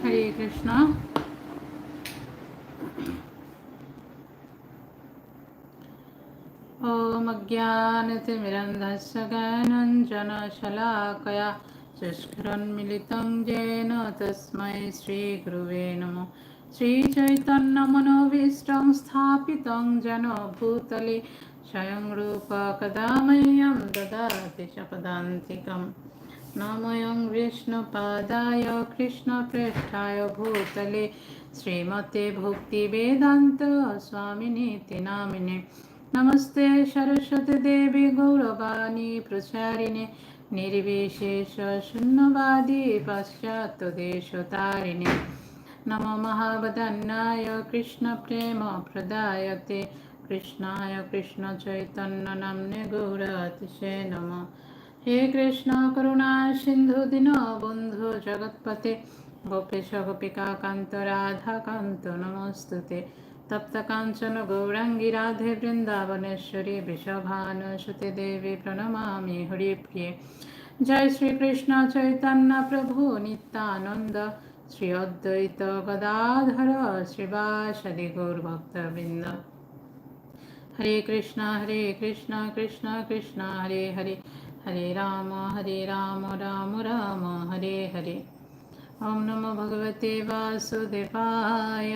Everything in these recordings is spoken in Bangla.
হরে কৃষ্ণ ॐ अज्ञानतिमिरन्धस्य ज्ञानञ्जनशलाकया चष्करन्मिलितं येन तस्मै श्रीगुरुवे नमो श्रीचैतन्यमनोभीष्टं स्थापितं जन भूतले स्वयं रूपकदा मह्यं ददाति च पदान्तिकम् নময়ং বিষ্ণুপাদায় কৃষ্ণপৃষ্ঠায় ভূতলে। শ্রীমতে ভক্তিবেদান্ত স্বামিনীতি নামিনে। নমস্তে সরস্বতী দেবী গৌরবাণী প্রচারিণে। নির্বিশেষ শূন্যবাদী পাশ্চাত্য দেশ তারিণে নম মহাবদন্নায় কৃষ্ণপ্রেম প্রদায়তে কৃষ্ণায় কৃষ্ণচৈতন্য নাম্নে গৌরাতিশে নমঃ। হে কৃষ্ণ করুণা সিন্ধু দীন বন্ধু জগৎপতে। গোপেশ গোপিকা কান্ত রাধা কান্ত নমস্তুতে। তপ্ত কাঞ্চন গৌরাঙ্গী রাধে বৃন্দাবনেশ্বরী বৃষভানুসুতে দেবী প্রণমামি হরিপ্রিয়ে। জয় শ্রীকৃষ্ণ চৈতন্য প্রভু নিত্যানন্দ। শ্রী অদ্বৈত গদাধর শ্রীবাসদি গৌরভক্তবৃন্দ হরে কৃষ্ণ হরে কৃষ্ণ কৃষ্ণ কৃষ্ণ, হরে হরে। हरे राम हरे राम राम राम हरे हरे। ॐ नमो भगवते वासुदेवाय।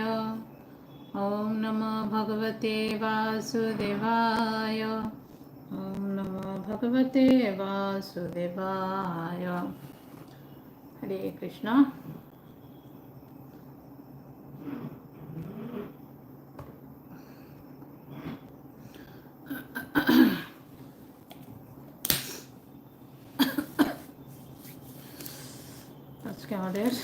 ॐ नमो भगवते वासुदेवाय। ॐ नमो भगवते वासुदेवाय। हरे कृष्ण আমাদের।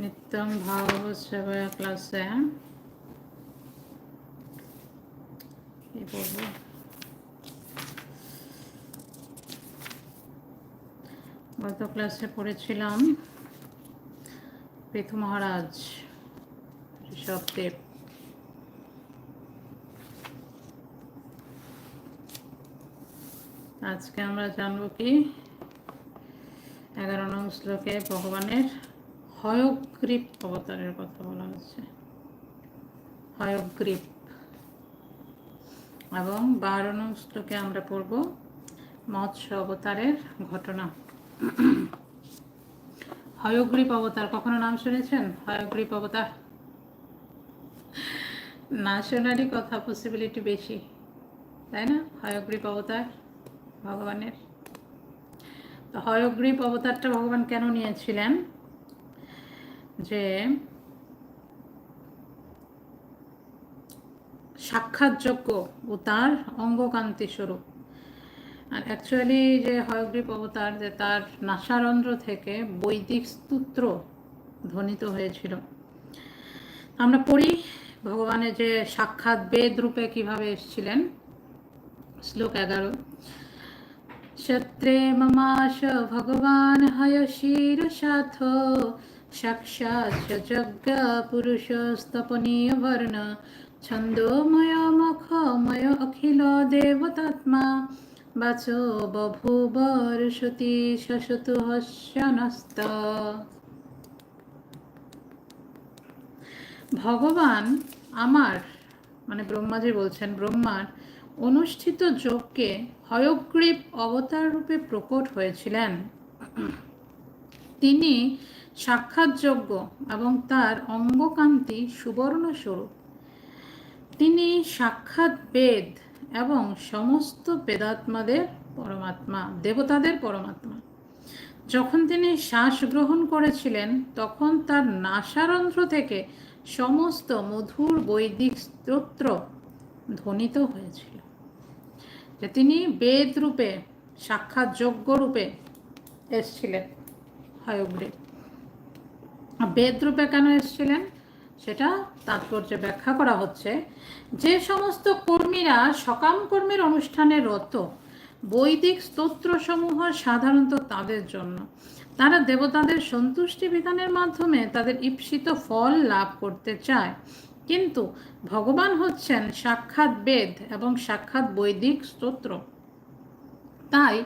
নিত্যম ভাগবত সেবা ক্লাসে। গত ক্লাসে পড়েছিলাম পৃথু মহারাজ ঋষভদেব। আজকে আমরা জানব কি এগারো নং শ্লোকে ভগবানের হয়গ্রীব অবতারের কথা বলা হচ্ছে। হয়গ্রীব। এবং বারো নং শ্লোকে আমরা পড়ব মৎস্য অবতারের ঘটনা। হয়গ্রীব অবতার, কখনো নাম শুনেছেন? হয়গ্রীব অবতার? না শোনারই কথা পসিবিলিটি বেশি, তাই না? হয়গ্রীব অবতার ভগবানের। হয়গ্রীব অবতারটা ভগবান কেন নিয়েছিলেন? যে সাক্ষাৎযোগ্য ও তার অঙ্গকান্তি স্বরূপ। আর অ্যাকচুয়ালি যে হয়গ্রীব অবতার, যে তার নাসারন্ধ্র থেকে বৈদিক স্তোত্র ধ্বনিত হয়েছিল। আমরা পড়ি ভগবানের যে সাক্ষাৎ বেদ রূপে কীভাবে এসেছিলেন? শ্লোক এগারো। क्षत्रे ममाश भगवान् हयशीर्षाथ साक्षात् जज्ञपुरुषस्तपनीयवर्ण छन्दोमय मखमय अखिल देवतात्मा বাচো বভূবর সতী শশতু হস্যনস্ত ভগবান আমার মানে ব্রহ্মাজি বলছেন ব্রহ্মার অনুষ্ঠিত যজ্ঞে হয়গ্রীব অবতার রূপে প্রকট হয়েছিলেন। তিনি সাক্ষাৎ যজ্ঞ এবং তার অঙ্গকান্তি সুবর্ণ স্বরূপ তিনি সাক্ষাৎ বেদ এবং সমস্ত বেদাত্মাদের পরমাত্মা, দেবতাদের পরমাত্মা। যখন তিনি শ্বাস গ্রহণ করেছিলেন, তখন তার নাসারন্ধ্র থেকে সমস্ত মধুর বৈদিক স্তোত্র ধ্বনিত হয়েছিল। যে তিনি বেদ রূপে, সাক্ষাৎ যোগ্য রূপে এসছিলেন। হয়গ্রীব বেদ রূপে কেন এসছিলেন? সেটা তাৎপর্যে ব্যাখ্যা করা হচ্ছে। যে সমস্ত কর্মীরা সকাম কর্মের অনুষ্ঠানে রত, বৈদিক স্তোত্রসমূহ সাধারণত তাদের জন্য। তারা দেবতাদের সন্তুষ্টি বিধানের মাধ্যমে তাদের ঈপ্সিত ফল লাভ করতে চায়। কিন্তু ভগবান হচ্ছেন সাক্ষাৎ বেদ এবং সাক্ষাৎ বৈদিক স্তোত্র। তাই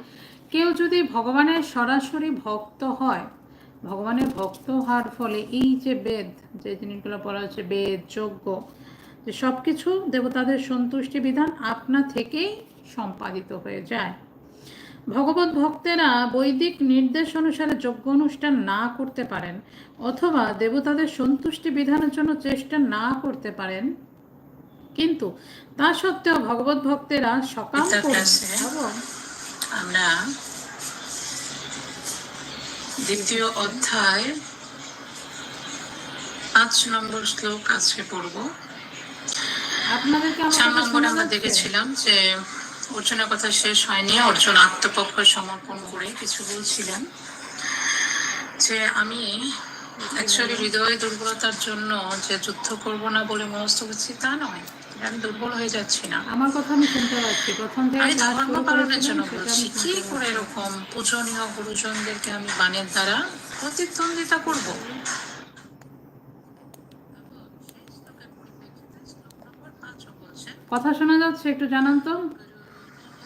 কেউ যদি ভগবানের সরাসরি ভক্ত হয়, ভগবানের ভক্ত হওয়ার ফলে এই যে বেদ, যে জিনিসগুলো বলা হচ্ছে বেদ, যজ্ঞ, যে সব কিছু দেবতাদের সন্তুষ্টি বিধান আপনা থেকেই সম্পাদিত হয়ে যায়। ভগবত ভক্তেরা বৈদিক নির্দেশ অনুসারে যজ্ঞ অনুষ্ঠান না করতে পারেন অথবা দেবতাদের সন্তুষ্টি বিধানের জন্য চেষ্টা না করতে পারেন। কিন্তু তা সত্ত্বেও ভগবত ভক্তেরা সকাল এবং আমরা দ্বিতীয় অধ্যায় পাঁচ নম্বর শ্লোক আজকে পড়ব। আপনাদেরকে চার নম্বরে আমরা দেখেছিলাম যে অর্জুনের কথা শেষ হয়নি। অর্জুন আত্মপক্ষ সমর্পণ করে কিছু বলছিলেন যে আমি অ্যাকচুয়ালি হৃদয় দুর্বলতার জন্য যে যুদ্ধ করব না বলে মনস্থ করছি তা নয়। আমি দুর্বল হয়ে যাচ্ছি না। আমার কথা আমি শুনতে পাচ্ছি। প্রথম আমি ধর্ম পালনের জন্য বলছি কি করে এরকম পূজনীয় গুরুজনদেরকে আমি বানের দ্বারা প্রতিদ্বন্দ্বিতা করব? কথা শোনা যাচ্ছে একটু জানান তো।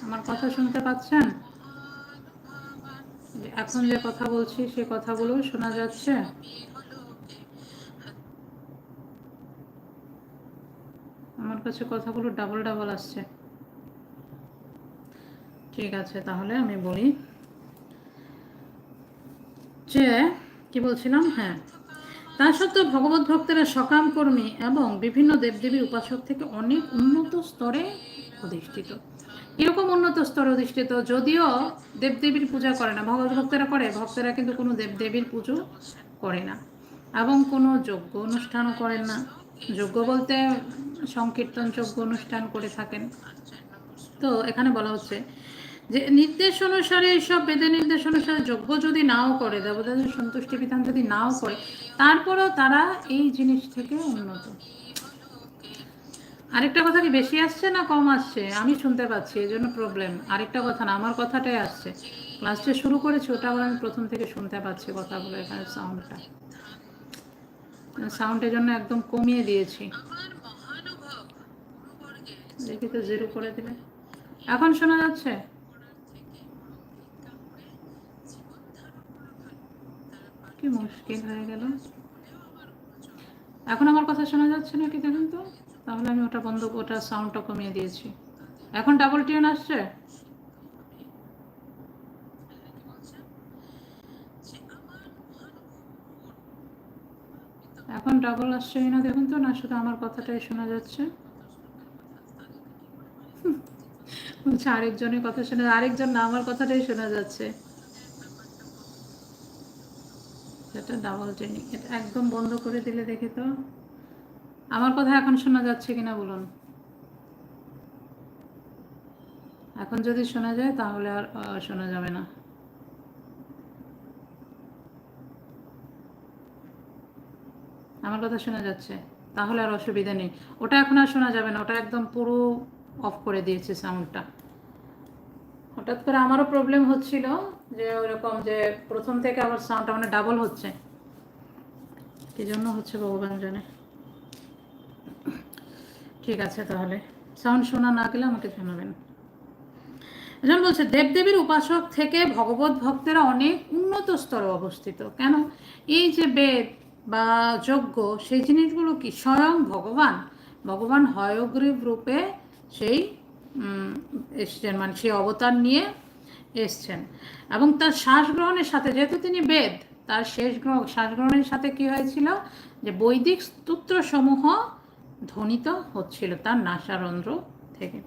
আমার কথা শুনতে পাচ্ছেন? এখন যে কথা বলছি, সে কথাগুলো শোনা যাচ্ছে? আমার কাছে কথাগুলো ডাবল ডাবল আসছে। ঠিক আছে, তাহলে আমি বলি যে, কি বলছিলাম? হ্যাঁ। তা সত্ত্বেও ভগবত ভক্তেরা সকাম কর্মী এবং বিভিন্ন দেবদেবীর উপাসক থেকে অনেক উন্নত স্তরে অধিষ্ঠিত। এরকম উন্নত স্তর অধিষ্ঠিত, যদিও দেবদেবীর পূজা করে না। ভগবত ভক্তেরা করে, ভক্তেরা কিন্তু কোনো দেবদেবীর পুজো করে না। এবং কোনো যজ্ঞ অনুষ্ঠানও করেন না। যজ্ঞ বলতে সংকীর্তন যজ্ঞ অনুষ্ঠান করে থাকেন। তো এখানে বলা হচ্ছে যে, নির্দেশ অনুসারে এইসব বেদের নির্দেশ অনুসারে যজ্ঞ যদি নাও করে, দেবতাদের সন্তুষ্টি বিধান যদি নাও করে, তারপরেও তারা এই জিনিস থেকে উন্নত। আরেকটা কথা কি বেশি আসছে না কম আসছে? আমি শুনতে পাচ্ছি এই জন্য প্রবলেম আরেকটা কথা না আমার কথাটাই আসছে। ক্লাসটা শুরু করেছি ওটা আবার আমি প্রথম থেকে শুনতে পাচ্ছি কথাগুলো এখানে সাউন্ডটা সাউন্ডের জন্য একদম কমিয়ে দিয়েছি। দেখি তো জিরো করে দিলে। এখন শোনা যাচ্ছে? কি মুশকিল হয়ে গেল। এখন আমার কথা শোনা যাচ্ছে নাকি দেখুন তো? তাহলে আমি ওটা বন্ধ, ওটা সাউন্ডটা কমিয়ে দিয়েছি। এখন ডাবল টিউন আসছে? এখন ডাবল আসছে না দেখুন তো, না শুধু আমার কথাটাই শোনা যাচ্ছে। বলছে আরেকজনের কথা শোনা আরেকজন না, আমার কথাটাই শোনা যাচ্ছে। এটা ডাবল ট্রেনিং এটা একদম বন্ধ করে দিলে দেখি তো। আমার কথা এখন শোনা যাচ্ছে কিনা বলুন। এখন যদি শোনা যায়, তাহলে আর শোনা যাবে না। আমার কথা শোনা যাচ্ছে, তাহলে আর অসুবিধা নেই। ওটা এখন আর শোনা যাবে না, ওটা একদম পুরো অফ করে দিয়েছে সাউন্ডটা হঠাৎ করে আমারও প্রবলেম হচ্ছিল যে ওরকম যে প্রথম থেকে আবার সাউন্ডটা মানে ডাবল হচ্ছে। কি জন্য হচ্ছে ভগবান জানে। ঠিক আছে তাহলে। সাউন্ড শোনা না গেলে আমাকে জানাবেন। একজন বলছে, দেবদেবীর উপাসক থেকে ভগবত ভক্তেরা অনেক উন্নত স্তরে অবস্থিত। কেন? এই যে বেদ বা যজ্ঞ, সেই জিনিসগুলো কি স্বয়ং ভগবান? ভগবান হয়গ্রীব রূপে সেই এসছেন মানে সেই অবতার নিয়ে এসছেন। এবং তার শ্বাস গ্রহণের সাথে, যেহেতু তিনি বেদ, তার শেষ গ্রহ, শ্বাস গ্রহণের সাথে কি হয়েছিল? যে বৈদিক স্তোত্রসমূহ ধ্বনিত হচ্ছিল তার নাসারন্ধ্র থেকে।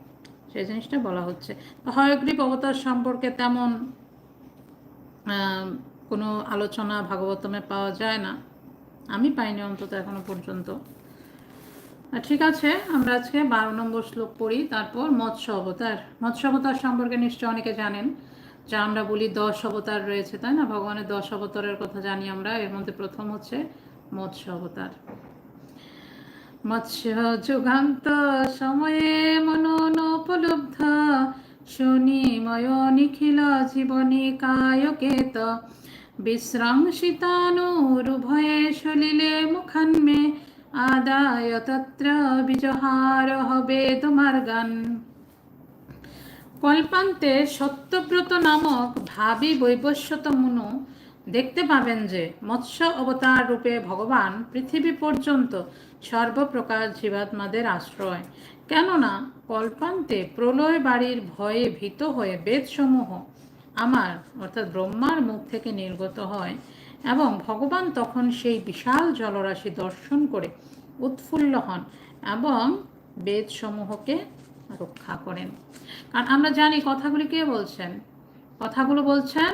সেই জিনিসটা বলা হচ্ছে। হয়গ্রীব অবতার সম্পর্কে তেমন কোনো আলোচনা ভাগবতমে পাওয়া যায় না। আমি পাইনি অন্তত এখনও পর্যন্ত। ঠিক আছে, আমরা আজকে বারো নম্বর শ্লোক পড়ি, তারপর মৎস্য অবতার। মৎস্য অবতার সম্পর্কে নিশ্চয় অনেকে জানেন, যা আমরা বলি দশ অবতার রয়েছে, তাই না? ভগবানের দশ অবতারের কথা জানি আমরা, এর মধ্যে প্রথম হচ্ছে মৎস্য অবতার। মৎস্য যুগান্ত সময়ে মনোনোপলব্ধ। শনিময় নিখিল জীবনী কায়কেত বিশ্রাংসিতানুরুভয়ে সলিলে মুখান্মে। আদায় তত্র বিজহার হবে তোমার গান কল্পান্তে সত্যব্রত নামক ভাবি বৈবস্বত মুনু দেখতে পাবেন যে মৎস্য অবতার রূপে ভগবান পৃথিবী পর্যন্ত সর্বপ্রকার জীবাত্মাদের আশ্রয়। কেননা, কল্পান্তে প্রলয় বাড়ির ভয়ে ভীত হয়ে বেদসমূহ আমার, অর্থাৎ ব্রহ্মার মুখ থেকে নির্গত হয় এবং ভগবান তখন সেই বিশাল জলরাশি দর্শন করে উৎফুল্ল হন এবং বেদসমূহকে রক্ষা করেন। কারণ আমরা জানি কথাগুলি কে বলছেন? কথাগুলো বলছেন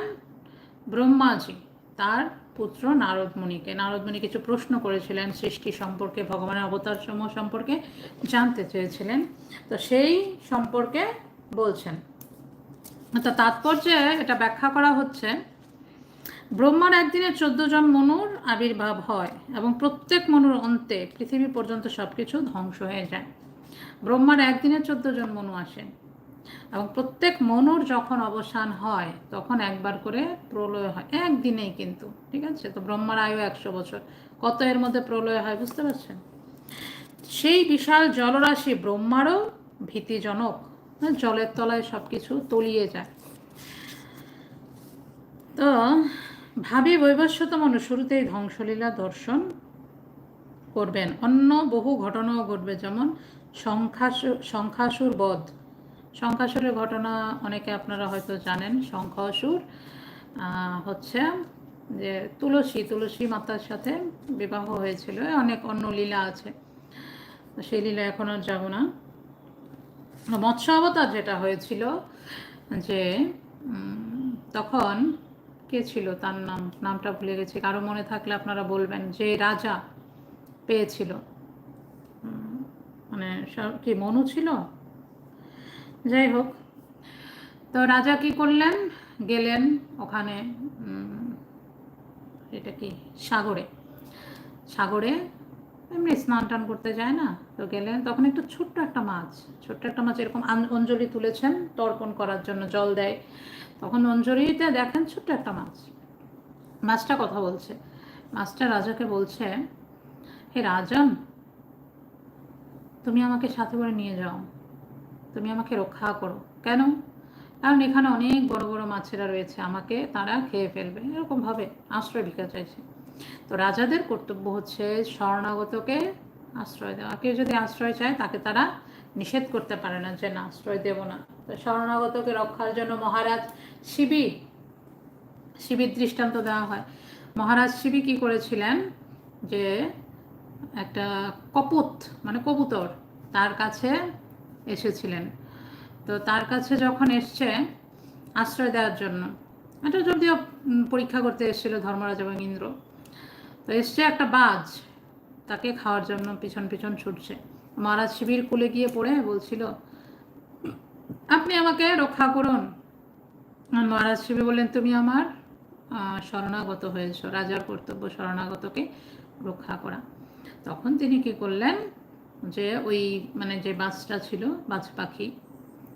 ব্রহ্মাজি, তার পুত্র নারদ মুনিকে। নারদ মুনি কিছু প্রশ্ন করেছিলেন সৃষ্টি সম্পর্কে, ভগবানের অবতার সমূহ সম্পর্কে জানতে চেয়েছিলেন। তো সেই সম্পর্কে বলছেন। তো তাৎপর্যে এটা ব্যাখ্যা করা হচ্ছে, ব্রহ্মার একদিনে চোদ্দ জন মনুর আবির্ভাব হয় এবং প্রত্যেক মনুর অন্তে পৃথিবী পর্যন্ত সবকিছু ধ্বংস হয়ে যায়। ব্রহ্মার একদিনে চোদ্দ জন মনু আসেন। এবং প্রত্যেক মনুর যখন অবসান হয় তখন একবার করে প্রলয় হয়। একদিনেই কিন্তু ঠিক আছে? তো ব্রহ্মার আয়ু একশো বছর। কত এর মধ্যে প্রলয় হয় বুঝতে পারছেন? সেই বিশাল জলরাশি ব্রহ্মারও ভীতিজনক। হ্যাঁ, জলের তলায় সব কিছু তলিয়ে যায়। তো ভাবি বৈবস্বত মানুষ শুরুতেই ধ্বংসলীলা দর্শন করবেন। অন্য বহু ঘটনাও ঘটবে যেমন সংখ্যাসুর সংখ্যাসুর বধ। শঙ্খাসুরের ঘটনা অনেকে আপনারা হয়তো জানেন। শঙ্খাসুর হচ্ছে যে তুলসী তুলসী মাতার সাথে বিবাহ হয়েছিল। অনেক অন্য লীলা আছে। সেই লীলা এখন আর যাব না। মৎস্য অবতার যেটা হয়েছিল যে তখন কে ছিল? তার নাম, নামটা ভুলে গেছি। কারও মনে থাকলে আপনারা বলবেন যে রাজা পেয়েছিল। মানে কি মনু ছিল? যাই হোক। তো রাজা কি করলেন? গেলেন ওখানে এটা কি? সাগরে। সাগরে এমনি স্নান টান করতে যায় না? তো গেলেন, তখন একটু ছোট্ট একটা মাছ, ছোট্ট একটা মাছ এরকম অঞ্জলি তুলেছেন, তর্পণ করার জন্য জল দেয়। তখন অঞ্জলিতে দেখেন ছোট্ট একটা মাছ। মাছটা কথা বলছে। মাছটা রাজাকে বলছে, হে রাজন, তুমি আমাকে সাথে করে নিয়ে যাও। তুমি আমাকে রক্ষা করো। কেন? কারণ এখানে অনেক বড় বড় মাছেরা রয়েছে, আমাকে তারা খেয়ে ফেলবে। এরকমভাবে আশ্রয় ভিক্ষা চাইছে। তো রাজাদের কর্তব্য হচ্ছে শরণাগতকে আশ্রয় দেওয়া। কেউ যদি আশ্রয় চায়, তাকে তারা নিষেধ করতে পারে না যে, না, আশ্রয় দেব না। তো শরণাগতকে রক্ষার জন্য মহারাজ শিবি শিবির দৃষ্টান্ত দেওয়া হয়। মহারাজ শিবি কি করেছিলেন? যে একটা কপুত মানে কবুতর, তার কাছে এসেছিলেন। তো তার কাছে যখন এসছে, আশ্রয় দেওয়ার জন্য, এটা যদিও পরীক্ষা করতে এসেছিল ধর্মরাজ এবং ইন্দ্র। তো এসছে একটা বাজ, তাকে খাওয়ার জন্য পিছন পিছন ছুটছে। মহারাজ শিবির কুলে গিয়ে পড়ে বলছিল, আপনি আমাকে রক্ষা করুন। মহারাজ শিবির বললেন, তুমি আমার শরণাগত হয়েছ। রাজার কর্তব্য শরণাগতকে রক্ষা করা। তখন তিনি কি করলেন যে ওই মানে যে বাসটা ছিল বাজ পাখি,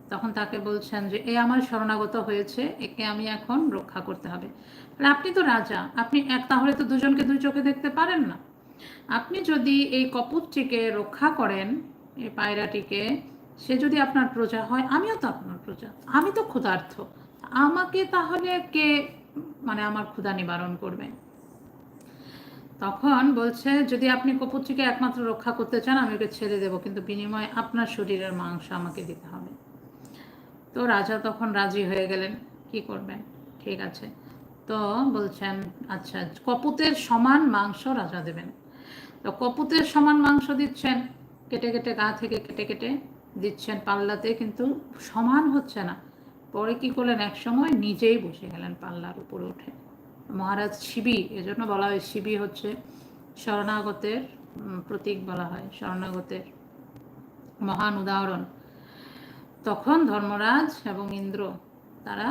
তখন তাকে বলছেন যে, এ আমার শরণাগত হয়েছে, একে আমি এখন রক্ষা করতে হবে। আপনি তো রাজা, আপনি এক, তাহলে তো দুজনকে দুই চোখে দেখতে পারেন না। আপনি যদি এই কপুরটিকে রক্ষা করেন, এই পায়রাটিকে, সে যদি আপনার প্রজা হয়, আমিও তো আপনার প্রজা, আমি তো ক্ষুধার্থ আমাকে তাহলে কে মানে আমার ক্ষুধা নিবারণ করবে? তখন বলছে, যদি আপনি কপুরটিকে একমাত্র রক্ষা করতে চান, আমি ওকে ছেড়ে দেবো, কিন্তু বিনিময়ে আপনার শরীরের মাংস আমাকে দিতে হবে। তো রাজা তখন রাজি হয়ে গেলেন। কি করবেন? ঠিক আছে। তো বলছেন আচ্ছা কপুতের সমান মাংস রাজা দেবেন। তো কপুতের সমান মাংস দিচ্ছেন, কেটে কেটে গা থেকে কেটে কেটে দিচ্ছেন পাল্লাতে, কিন্তু সমান হচ্ছে না। পরে কি করলেন? এক সময় নিজেই বসে গেলেন পাল্লার উপরে উঠে। মহারাজ শিবি, এজন্য বলা হয় শিবি হচ্ছে শরণাগতের প্রতীক বলা হয়, শরণাগতের মহান উদাহরণ। তখন ধর্মরাজ এবং ইন্দ্র তারা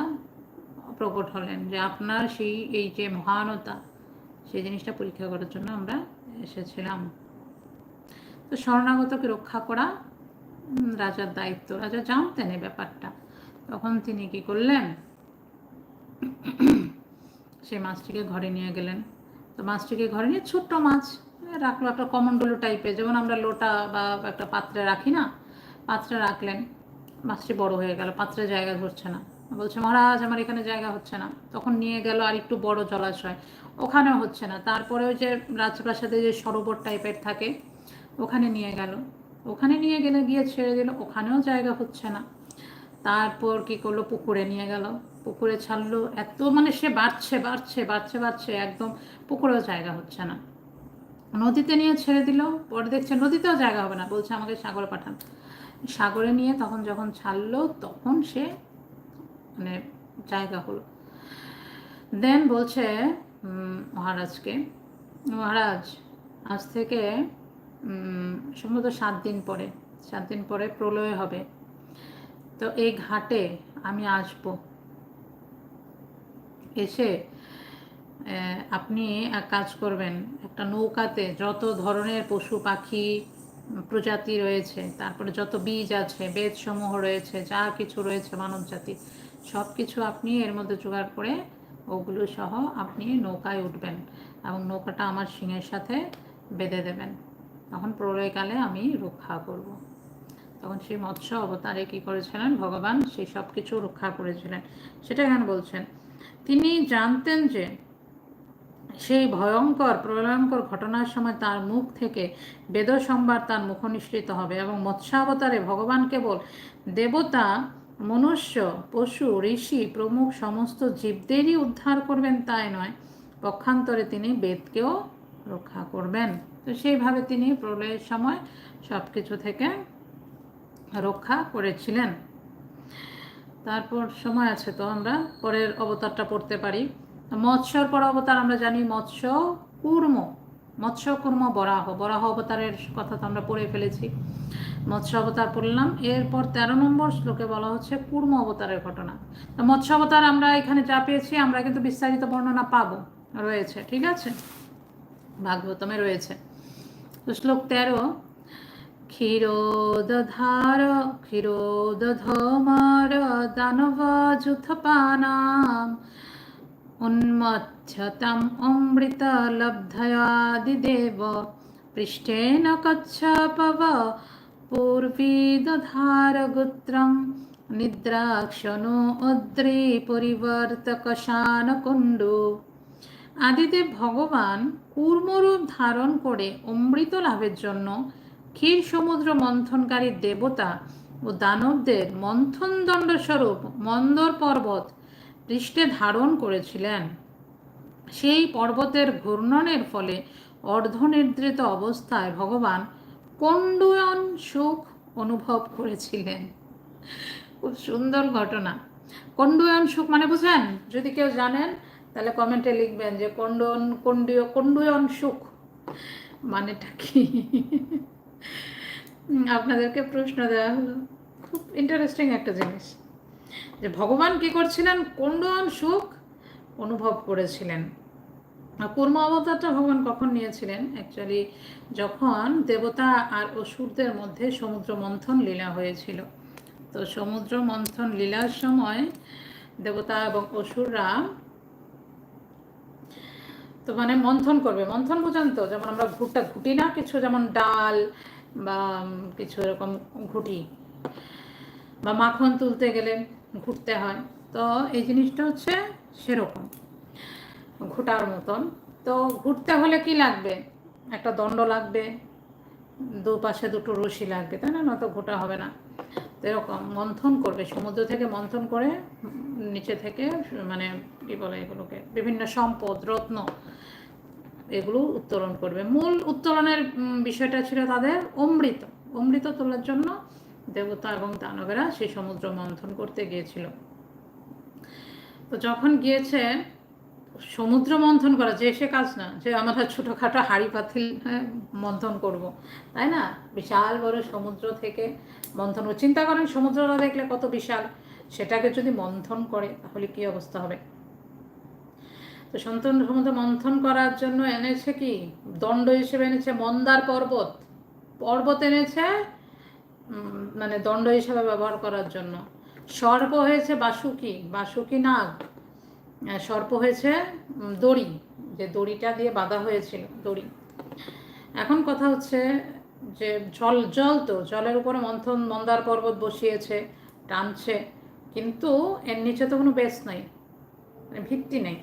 প্রকট হলেন যে আপনার সেই, এই যে মহানতা, সেই জিনিসটা পরীক্ষা করার জন্য আমরা এসেছিলাম। তো শরণাগতকে রক্ষা করা রাজার দায়িত্ব। রাজা জানতেন এই ব্যাপারটা। তখন তিনি কি করলেন? সেই মাছটিকে ঘরে নিয়ে গেলেন। তো মাছটিকে ঘরে নিয়ে ছোট্ট মাছ রাখল একটা কমন্ডলো টাইপের যেমন আমরা লোটা বা একটা পাত্রে রাখি না, পাত্রে রাখলেন, মাছটি বড় হয়ে গেল, পাত্রে জায়গা ধরছে না। বলছে, মহারাজ, আমার এখানে জায়গা হচ্ছে না। তখন নিয়ে গেল আর একটু বড় জলাশয়। ওখানেও হচ্ছে না। তারপরে ওই যে রাজপ্রাসাদে যে সরোবর টাইপের থাকে, ওখানে নিয়ে গেল। ওখানে নিয়ে গেলে গিয়ে ছেড়ে দিল, ওখানেও জায়গা হচ্ছে না। তারপর কি করল? পুকুরে নিয়ে গেল। পুকুরে ছাড়লো, এত মানে সে বাড়ছে বাড়ছে বাড়ছে বাড়ছে, একদম পুকুরেও জায়গা হচ্ছে না। নদীতে নিয়ে ছেড়ে দিল, পরে দেখছে নদীতেও জায়গা হবে না, বলছে আমাকে সাগরে পাঠান। সাগরে নিয়ে তখন যখন ছাড়লো, তখন সে মানে জায়গা হলো। দেন বলছে মহারাজকে, মহারাজ, আজ থেকে সম্ভবত সাত দিন পরে, সাত দিন পরে প্রলয় হবে। তো এই ঘাটে আমি আসব। এসে আপনি এক কাজ করবেন, একটা নৌকাতে যত ধরনের পশু পাখি, প্রজাতি রয়েছে, তারপরে যত বীজ আছে বেদসমূহ রয়েছে, যা কিছু রয়েছে মানব জাতি সব কিছু আপনি এর মধ্যে জোগাড় করে ওগুলো সহ আপনি নৌকায় উঠবেন এবং নৌকাটা আমার সিংহের সাথে বেঁধে দেবেন। তখন প্রলয়কালে আমি রক্ষা করব। তখন সেই মৎস্য অবতারে কি করেছিলেন? ভগবান সেই সব কিছু রক্ষা করেছিলেন। সেটা এখানে বলছেন তিনি জানতেন যে সেই ভয়ঙ্কর, প্রলয়ঙ্কর ঘটনার সময় তার মুখ থেকে বেদ সম্বার তার মুখনিসৃত হবে এবং মৎস্যাবতারে ভগবান কেবল দেবতা, মনুষ্য, পশু, ঋষি প্রমুখ সমস্ত জীবদেরই উদ্ধার করবেন তাই নয়, পক্ষান্তরে তিনি বেদকেও রক্ষা করবেন। তো সেইভাবে তিনি প্রলয়ের সময় সব কিছু থেকে রক্ষা করেছিলেন। তারপর সময় আছে তো আমরা, পরের অবতারটা পড়তে পারি। মৎস্যর পর অবতার আমরা জানি মৎস্য কুর্ম মৎস্য কুর্ম বরাহ। বরাহ অবতারের কথা তো আমরা পড়ে ফেলেছি। মৎস্য অবতার পড়লাম, এরপর তেরো নম্বর শ্লোকে বলা হচ্ছে কুর্ম অবতারের ঘটনা। মৎস্য অবতার আমরা এখানে যা পেয়েছি, আমরা কিন্তু বিস্তারিত বর্ণনা পাবো, রয়েছে, ঠিক আছে? ভাগবতমে রয়েছে। তো শ্লোক তেরো ক্ষীরোদধার ক্ষীরোদধমার দানবাজুথপানাম উন্মথ্যতম অমৃতলব্ধয়াদিদেব পৃষ্ঠেন কচ্ছপব पूर्वीदधारगुत्रं নিদ্রাক্ষণো অদ্রি পরিবর্তকশানকুণ্ডু আদিদেব ভগবান কূর্মরূপ ধারণ করে অমৃত লাভের জন্য ক্ষীর সমুদ্র মন্থনকারী দেবতা ও দানবদের মন্থন দণ্ডস্বরূপ মন্দর পর্বত পৃষ্ঠে ধারণ করেছিলেন। সেই পর্বতের ঘূর্ণনের ফলে অর্ধনিদ্রিত অবস্থায় ভগবান কণ্ডুয়ন সুখ অনুভব করেছিলেন। খুব সুন্দর ঘটনা। কণ্ডুয়ন সুখ মানে বুঝেন যদি কেউ জানেন, তাহলে কমেন্টে লিখবেন যে কণ্ডন কণ্ডুয় কণ্ডুয়ন সুখ মানেটা কি? আপনাদেরকে প্রশ্ন দেওয়া হলো। খুব ইন্টারেস্টিং একটা জিনিস। যে ভগবান কি করছিলেন? কণ্ডুয়ন সুখ অনুভব করেছিলেন। কুর্ম অবতারটা ভগবান কখন নিয়েছিলেন? অ্যাকচুয়ালি যখন দেবতা আর অসুরদের মধ্যে সমুদ্র মন্থন লীলা হয়েছিল। তো সমুদ্র মন্থন লীলার সময় দেবতা এবং অসুররা তো মানে মন্থন করবে। মন্থন বুঝেন তো, যেমন আমরা ঘুটটা ঘুটি না, কিছু যেমন ডাল বা কিছু এরকম ঘুটি বা মাখন তুলতে গেলে ঘুরতে হয়। তো এই জিনিসটা হচ্ছে সেরকম, ঘুটার মতন। তো ঘুরতে হলে কি লাগবে? একটা দণ্ড লাগবে, দুপাশে দুটো রশি লাগবে, তাই না? নয়তো ঘোটা হবে না। তো এরকম মন্থন করবে, সমুদ্র থেকে মন্থন করে নিচে থেকে মানে কি বলে এগুলোকে? বিভিন্ন সম্পদ, রত্ন এগুলো উত্তোলন করবে। মূল উত্তোলনের বিষয়টা ছিল তাদের অমৃত। অমৃত তোলার জন্য দেবতা এবং দানবেরা সেই সমুদ্র মন্থন করতে গিয়েছিল। তো যখন গিয়েছে সমুদ্র মন্থন করা যে সে কাজ না যে আমরা ছোটোখাটো হাড়ি পাতিল হ্যাঁ, মন্থন করব তাই না? বিশাল বড় সমুদ্র থেকে মন্থন চিন্তা করেন সমুদ্রটা দেখলে কত বিশাল। সেটাকে যদি মন্থন করে তাহলে কি অবস্থা হবে? তো সন্তান সমুদ্র মন্থন করার জন্য এনেছে কি? দণ্ড হিসেবে এনেছে মন্দার পর্বত। পর্বত এনেছে মানে দণ্ড হিসেবে ব্যবহার করার জন্য। সর্প হয়েছে বাসুকি বাসুকি নাগ। সর্প হয়েছে দড়ি, যে দড়িটা দিয়ে বাঁধা হয়েছিল, দড়ি। এখন কথা হচ্ছে যে জল জল তো, জলের উপরে মন্থন, মন্দার পর্বত বসিয়েছে, টানছে, কিন্তু এর নিচে তো কোনো বেস নাই মানে ভিত্তি নেই।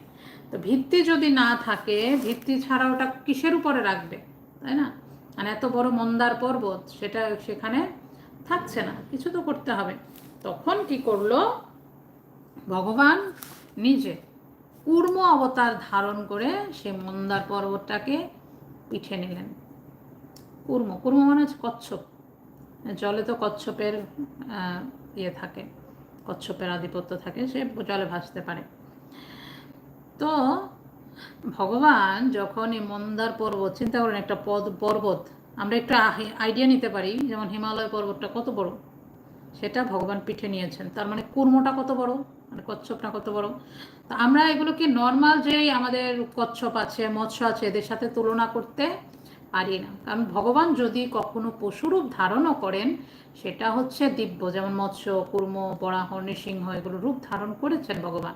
তো ভিত্তি যদি না থাকে, ভিত্তি ছাড়া ওটা কিসের উপরে রাখবে? তাই না? মানে এত বড় মন্দার পর্বত, সেটা সেখানে থাকছে না, কিছু তো করতে হবে। তখন কি করল? ভগবান নিজে কুর্ম অবতার ধারণ করে সে মন্দার পর্বতটাকে পিঠে নিলেন। কুর্ম কুর্ম মানে হচ্ছে কচ্ছপ। জলে তো কচ্ছপের ইয়ে থাকে, কচ্ছপের আধিপত্য থাকে, সে জলে ভাসতে পারে। তো ভগবান যখন এই মন্দার পর্বত, চিন্তা করেন একটা পদ, পর্বত, আমরা একটু আইডিয়া নিতে পারি, যেমন হিমালয় পর্বতটা কত বড়? সেটা ভগবান পিঠে নিয়েছেন। তার মানে কুর্মটা কত বড়? মানে কচ্ছপটা কত বড়? তো আমরা এগুলোকে নর্মাল যেই আমাদের কচ্ছপ আছে, মৎস্য আছে, এদের সাথে তুলনা করতে পারি না। কারণ ভগবান যদি কখনো পশুরূপ ধারণও করেন, সেটা হচ্ছে দিব্য। যেমন মৎস্য, কুর্ম, বরাহ, নৃসিংহ, এগুলো রূপ ধারণ করেছেন ভগবান।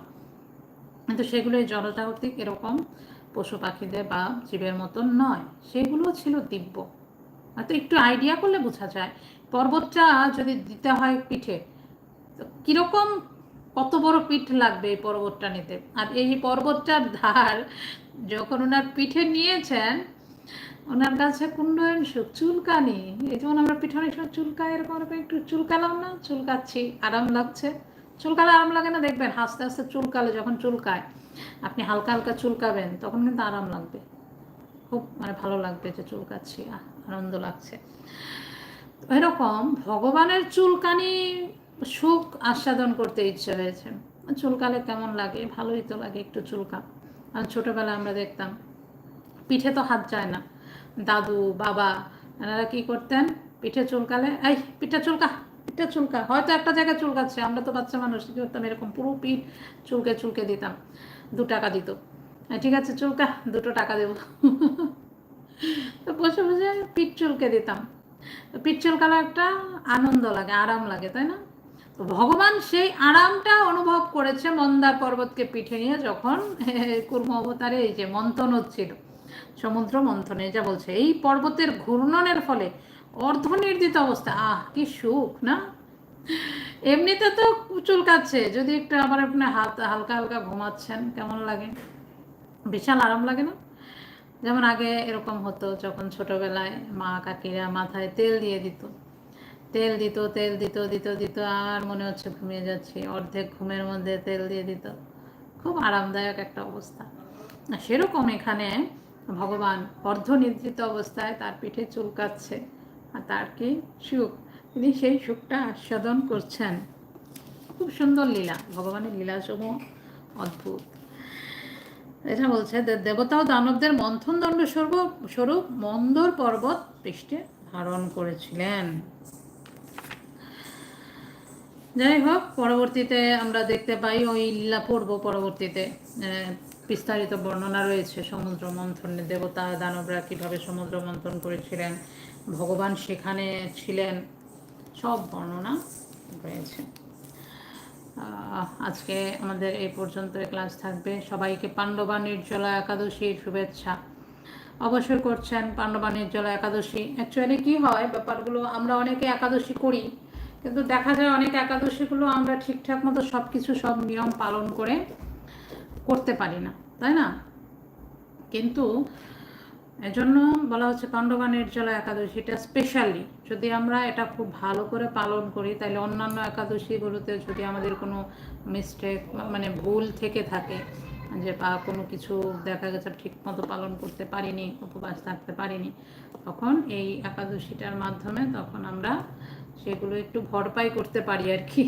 কিন্তু সেগুলো এই জনজাগতিক এরকম পশু পাখিদের বা জীবের মতন নয়। সেগুলো ছিল দিব্য। হয়তো একটু আইডিয়া করলে বোঝা যায়। পর্বতটা যদি দিতে হয় পিঠে, তো কীরকম কত বড় পিঠ লাগবে এই পর্বতটা নিতে? আর এই পর্বতটার ধার যখন ওনার পিঠে নিয়েছেন, ওনার কাছে কুণ্ডয়ন সুখ চুলকানি। এই যেমন আমরা পিঠে অনেক সময় এরকম এরকম একটু চুলকালাম না? চুলকাচ্ছি, আরাম লাগছে। চুলকালে আরাম লাগে না? দেখবেন হাসতে হাসতে চুলকালে, যখন চুলকায়, আপনি হালকা হালকা চুলকাবেন, তখন কিন্তু আরাম লাগবে। খুব মানে ভালো লাগবে যে চুলকাচ্ছি আনন্দ লাগছে। এরকম ভগবানের চুলকানি, সুখ, আস্বাদন করতে ইচ্ছে হয়েছে। চুলকালে কেমন লাগে? ভালোই তো লাগে একটু চুলকা আর ছোটোবেলায় আমরা দেখতাম, পিঠে তো হাত যায় না। দাদু, বাবা, এনারা কি করতেন? পিঠে চুলকালে, এই, পিঠে চুলকা। পিঠে চুলকা, হয়তো একটা জায়গায় চুলকাচ্ছে, আমরা তো বাচ্চা মানুষ, কি করতাম? এরকম পুরো পিঠ চুলকে চুলকে দিতাম, দু টাকা দিত। ঠিক আছে, চুলকা, দুটো টাকা দেবো। তো বসে বসে পিঠ চুলকে দিতাম। পিঠ চুলকালে একটা আনন্দ লাগে, আরাম লাগে, তাই না? তো ভগবান সেই আরামটা অনুভব করেছে মন্দার পর্বতকে পিঠে নিয়ে যখন কুর্ম অবতারে এই যে মন্থন হচ্ছিল, সমুদ্র মন্থনে যা বলছে, এই পর্বতের ঘূর্ণনের ফলে অর্ধনির্দিত অবস্থা। আহ, কি সুখ, না? এমনিতে তো চুলকাচ্ছে যদি একটু আবার আপনি হাত, হালকা হালকা ঘুমাচ্ছেন, কেমন লাগে? বিশাল আরাম লাগে না? যেমন আগে এরকম হতো, যখন ছোটবেলায় মা কাকিরা মাথায় তেল দিয়ে দিত। তেল দিত তেল দিত দিত দিত, আর মনে হচ্ছে ঘুমিয়ে যাচ্ছি। অর্ধেক ঘুমের মধ্যে তেল দিয়ে দিত। খুব আরামদায়ক একটা অবস্থা। সেরকম এখানে ভগবান অর্ধনিদ্রিত অবস্থায় তার পিঠে চুলকাচ্ছে আর তার কি সুখ? তিনি সেই সুখটা আস্বাদন করছেন। খুব সুন্দর লীলা, ভগবানের লীলাসমূহ অদ্ভুত। এটা বলছে দেবতা ও দানবদের মন্থন দণ্ড স্বরূপ মন্দর পর্বত পৃষ্ঠে ধারণ করেছিলেন। যাই হোক, পরবর্তীতে আমরা দেখতে পাই ওই লীলা পড়ব পরবর্তীতে বিস্তারিত বর্ণনা রয়েছে সমুদ্র মন্থনে দেবতা দানবরা কীভাবে সমুদ্র মন্থন করেছিলেন। ভগবান সেখানে ছিলেন, সব বর্ণনা রয়েছে। আজকে আমাদের এই পর্যন্ত ক্লাস থাকবে। সবাইকে পাণ্ডবা নির্জলা একাদশীর শুভেচ্ছা। অবশ্যই করছেন পাণ্ডবা নির্জলা একাদশী। অ্যাকচুয়ালি কি হয়, ব্যাপারগুলো আমরা অনেকে একাদশী করি, কিন্তু দেখা যায় অনেক একাদশীগুলো আমরা ঠিকঠাক মতো সব কিছু সব নিয়ম পালন করে করতে পারি না, তাই না? কিন্তু এজন্য বলা হচ্ছে পাণ্ডবা নির্জলা একাদশীটা স্পেশালি যদি আমরা এটা খুব ভালো করে পালন করি, তাহলে অন্যান্য একাদশীগুলোতে যদি আমাদের কোনো মিস্টেক মানে ভুল থেকে থাকে, যে বা কোনো কিছু দেখা গেছে ঠিক মতো পালন করতে পারিনি, উপবাস থাকতে পারিনি, তখন এই একাদশীটার মাধ্যমে তখন আমরা সেগুলো একটু ভরপাই করতে পারি আর কি।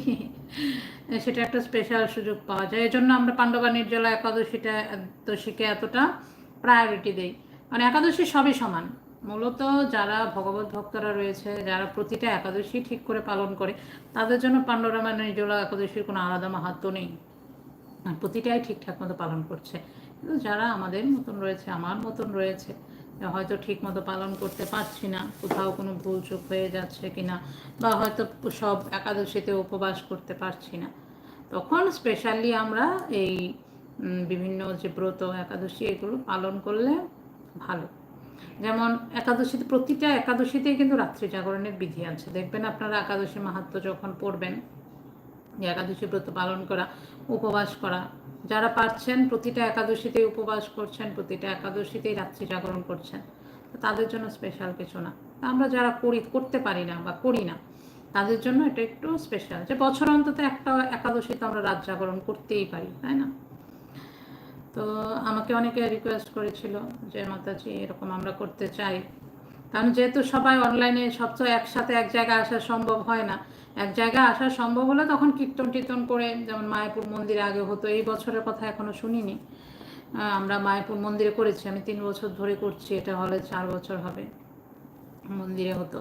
সেটা একটা স্পেশাল সুযোগ পাওয়া যায়। এই জন্য আমরা পাণ্ডবা নির্জলা একাদশীটা, একাদশীকে এতটা প্রায়োরিটি দেই। মানে একাদশী সবই সমান। মূলত যারা ভগবত ভক্তরা রয়েছে, যারা প্রতিটা একাদশী ঠিক করে পালন করে, তাদের জন্য পাণ্ডবরামা নির্জলা একাদশীর কোনো আলাদা মাহাত্ম নেই। আর প্রতিটাই ঠিকঠাক মতো পালন করছে। কিন্তু যারা আমাদের মতন রয়েছে, আমার মতন রয়েছে হয়তো ঠিক মতো পালন করতে পারছি না, কোথাও কোনো ভুল চুক হয়ে যাচ্ছে কিনা, বা হয়তো সব একাদশীতে উপবাস করতে পারছি না, তখন স্পেশালি আমরা এই বিভিন্ন যে ব্রত, একাদশী, এগুলো পালন করলে ভালো। যেমন একাদশীতে, প্রতিটা একাদশীতেই কিন্তু রাত্রি জাগরণের বিধি আছে। দেখবেন আপনারা একাদশী মাহাত্ম যখন পড়বেন, যে একাদশী ব্রত পালন করা, উপবাস করা, যারা পারছেন প্রতিটা একাদশীতেই উপবাস করছেন, প্রতিটা একাদশীতেই রাত্রি জাগরণ করছেন তাদের জন্য স্পেশাল কিছু না। আমরা যারা করি, করতে পারি না বা করি না, তাদের জন্য এটা একটু স্পেশাল যে বছর অন্তত একটা একাদশীতে আমরা রাত জাগরণ করতেই পারি, তাই না? তো আমাকে অনেকে রিকোয়েস্ট করেছিল যে, মাতাজি, এরকম আমরা করতে চাই। কারণ যেহেতু সবাই অনলাইনে সব তো একসাথে এক জায়গায় আসা সম্ভব হয় না। এক জায়গায় আসা সম্ভব হলে তখন কীর্তন টীর্তন করে, যেমন মায়াপুর মন্দিরে আগে হতো, এই বছরের কথা এখনও শুনিনি। আমরা মায়াপুর মন্দিরে করেছি, আমি তিন বছর ধরে করছি, এটা হলে চার বছর হবে মন্দিরে হতো।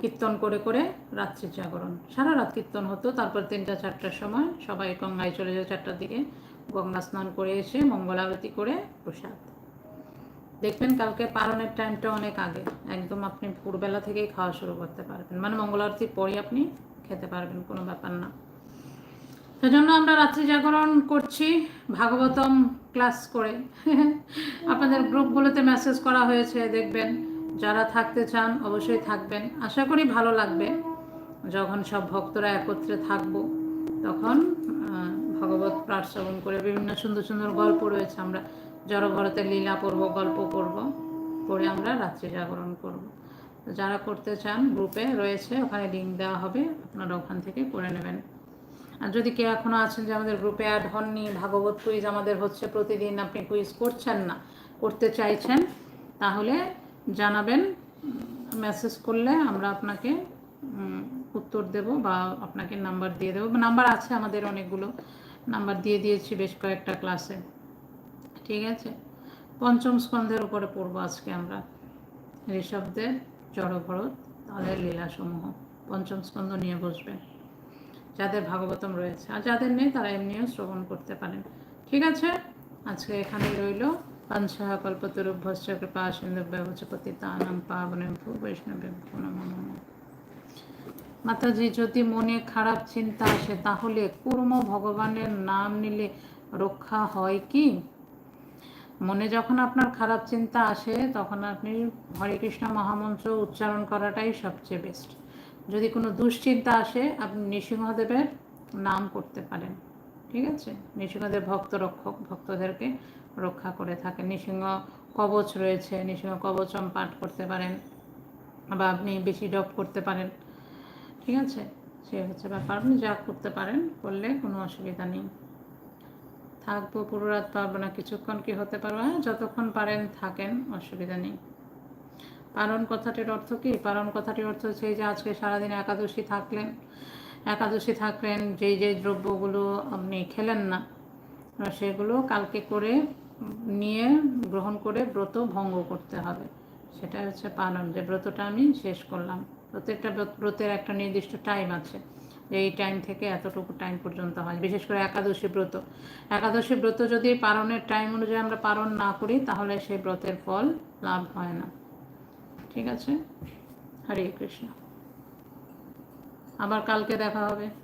কীর্তন করে করে রাত্রির জাগরণ। সারা রাত কীর্তন হতো, তারপর তিনটা, চারটার সময় সবাই গঙ্গায় চলে যায় চারটার দিকে। গঙ্গা স্নান করে এসে মঙ্গল আরতি করে প্রসাদ। দেখবেন কালকে পালনের টাইমটা অনেক আগে। একদম আপনি ভোরবেলা থেকেই খাওয়া শুরু করতে পারবেন। মানে মঙ্গল আরতির পরে আপনি খেতে পারবেন, কোনো ব্যাপার না। সেজন্য আমরা রাত্রি জাগরণ করছি, ভাগবতম ক্লাস করে। আপনাদের গ্রুপগুলোতে মেসেজ করা হয়েছে, দেখবেন। যারা থাকতে চান, অবশ্যই থাকবেন। আশা করি ভালো লাগবে। যখন সব ভক্তরা একত্রে থাকব, তখন ভগবত পাঠ শ্রবণ করে বিভিন্ন সুন্দর সুন্দর গল্প রয়েছে আমরা। জড়ভরতের লীলা পড়ব, গল্প করব পড়ে আমরা রাত্রি জাগরণ করব। যারা করতে চান গ্রুপে রয়েছে, ওখানে লিঙ্ক দেওয়া হবে, আপনারা ওখান থেকে করে নেবেন। আর যদি কেউ এখনও আছেন যে আমাদের গ্রুপে অ্যাড হননি, ভাগবত কুইজ আমাদের হচ্ছে প্রতিদিন আপনি কুইজ করছেন না, করতে চাইছেন, তাহলে জানাবেন মেসেজ করলে আমরা আপনাকে উত্তর দেব বা আপনাকে নাম্বার দিয়ে দেবো। নাম্বার আছে আমাদের অনেকগুলো। নাম্বার দিয়ে দিয়েছি বেশ কয়েকটা ক্লাসে ঠিক আছে? পঞ্চম স্কন্ধের উপরে পড়ব আজকে আমরা। ঋষভদের জড়ভরত তাদের লীলাসমূহ। পঞ্চম স্কন্ধ নিয়ে বসবেন যাদের ভাগবতম রয়েছে। আর যাদের নেই, তারা এমনিও শ্রবণ করতে পারেন। ঠিক আছে? আজকে এখানে রইল। পঞ্চা কল্পতরুভ্যশ্চ কৃপা সিন্ধু ব্যবচপতি তানাম পাবনে বৈষ্ণবে নমো নমঃ। মাতাজি, যদি মনে খারাপ চিন্তা আসে, তাহলে কুর্ম ভগবানের নাম নিলে রক্ষা হয় কি? মনে যখন আপনার খারাপ চিন্তা আসে, তখন আপনি হরে কৃষ্ণ মহামন্ত্র উচ্চারণ করাটাই সবচেয়ে বেস্ট যদি কোনো দুশ্চিন্তা আসে, আপনি নৃসিংহদেবের নাম করতে পারেন। ঠিক আছে? নৃসিংহদেব ভক্ত রক্ষক, ভক্তদেরকে রক্ষা করে থাকে নৃসিংহ কবচ রয়েছে, নৃসিংহ কবচম পাঠ করতে পারেন বা আপনি বেশি ডপ করতে পারেন। ঠিক আছে? সে হচ্ছে ব্যাপার। আপনি যা করতে পারেন, করলে কোনো অসুবিধা নেই। থাকব পুরো রাত পারব না, কিছুক্ষণ কি হতে পারব? হ্যাঁ যতক্ষণ পারেন থাকেন, অসুবিধা নেই। পালন কথাটির অর্থ কি? পালন কথাটির অর্থ হচ্ছে যে আজকে সারাদিন একাদশী থাকলেন একাদশী থাকলেন, যেই যেই দ্রব্যগুলো আপনি খেলেন না সেগুলো কালকে করে নিয়ে গ্রহণ করে ব্রত ভঙ্গ করতে হবে। সেটা হচ্ছে পালন যে ব্রতটা আমি শেষ করলাম। প্রত্যেকটা ব্রতের একটা নির্দিষ্ট টাইম আছে। যে এই টাইম থেকে এতটুকু টাইম পর্যন্ত হয়। বিশেষ করে একাদশী ব্রত। একাদশী ব্রত যদি পালনের টাইম অনুযায়ী আমরা পালন না করি, তাহলে সেই ব্রতের ফল লাভ হয় না। ঠিক আছে? হরে কৃষ্ণ। আবার কালকে দেখা হবে।